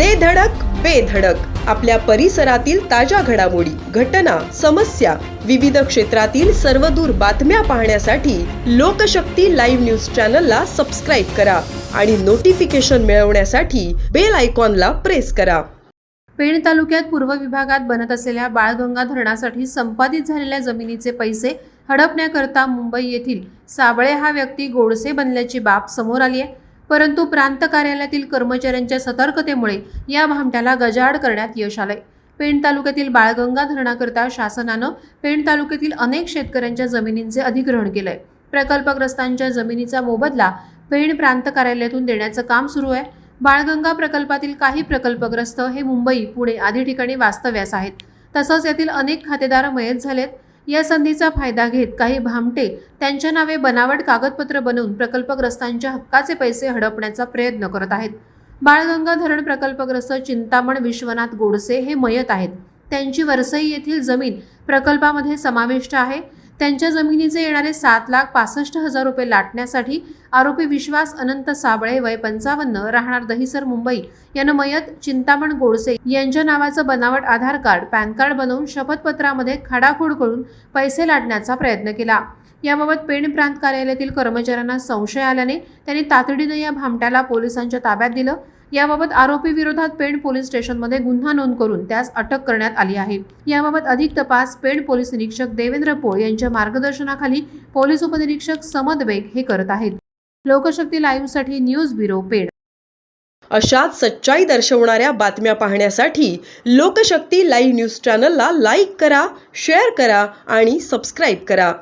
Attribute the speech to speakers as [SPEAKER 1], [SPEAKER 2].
[SPEAKER 1] दे धडक बेधडक आपल्या परिसरातील ताज्या घडामोडी घटना समस्या विविध क्षेत्रातील सर्वदूर बातम्या पाहण्यासाठी लोकशक्ती लाईव्ह न्यूज चॅनलला सबस्क्राईब करा आणि नोटिफिकेशन मिळवण्यासाठी बेल आयकॉनला प्रेस करा.
[SPEAKER 2] पेण तालुक्यात पूर्व विभागात बनत असलेल्या बाळगंगा धरणासाठी संपादित झालेल्या जमिनीचे पैसे हडपण्याकरता मुंबई येथील साबळे हा व्यक्ती गोडसे बनल्याची बाब समोर आली आहे. परंतु प्रांत कार्यालयातील कर्मचाऱ्यांच्या सतर्कतेमुळे या भामट्याला गजाआड करण्यात यश आलंय. पेण तालुक्यातील बाळगंगा धरणाकरता शासनानं पेण तालुक्यातील अनेक शेतकऱ्यांच्या जमिनींचे अधिग्रहण केलंय. प्रकल्पग्रस्तांच्या जमिनीचा मोबदला पेण प्रांत कार्यालयातून देण्याचं काम सुरू आहे. बाळगंगा प्रकल्पातील काही प्रकल्पग्रस्त हे मुंबई पुणे आदी ठिकाणी वास्तव्यास आहेत. तसंच यातील अनेक खातेदार मयत झालेत. या संधीचा फायदा घेत काही भामटे त्यांच्या नावे बनावट कागदपत्र बनवून प्रकल्पग्रस्तांच्या हक्काचे पैसे हडपण्याचा प्रयत्न करत आहेत. बाळगंगा धरण प्रकल्पग्रस्त चिंतामण विश्वनाथ गोडसे हे मयत आहेत. त्यांची वरसई येथील जमीन प्रकल्पामध्ये समाविष्ट आहे. त्यांच्या जमिनीचे येणारे सात लाख पासष्ट हजार रुपये लाटण्यासाठी आरोपी विश्वास अनंत साबळे वय पंचावन्न राहणार दहिसर मुंबई यानं मयत चिंतामण गोडसे यांच्या नावाचं बनावट आधार कार्ड पॅन कार्ड बनवून शपथपत्रामध्ये खाडाखोड करून पैसे लाटण्याचा प्रयत्न केला. याबाबत पेण प्रांत कार्यालयातील कर्मचाऱ्यांना संशय आल्याने त्यांनी तातडीनं या भामट्याला पोलिसांच्या ताब्यात दिलं. याबाबत आरोपी विरोधात पेण पोलीस स्टेशनमध्ये गुन्हा नोंद करून त्यास अटक करण्यात आली आहे. याबाबत अधिक तपास पेण पोलीस निरीक्षक देवेंद्र पोळ यांच्या मार्गदर्शनाखाली पोलीस उपनिरीक्षक समद बेग हे करत आहेत. लोकशक्ती लाईव्हसाठी न्यूज ब्युरो पेण.
[SPEAKER 1] अशाच सच्चाई दर्शवणाऱ्या बातम्या पाहण्यासाठी लोकशक्ती लाईव्ह न्यूज चॅनलला लाईक करा शेअर करा आणि सबस्क्राईब करा.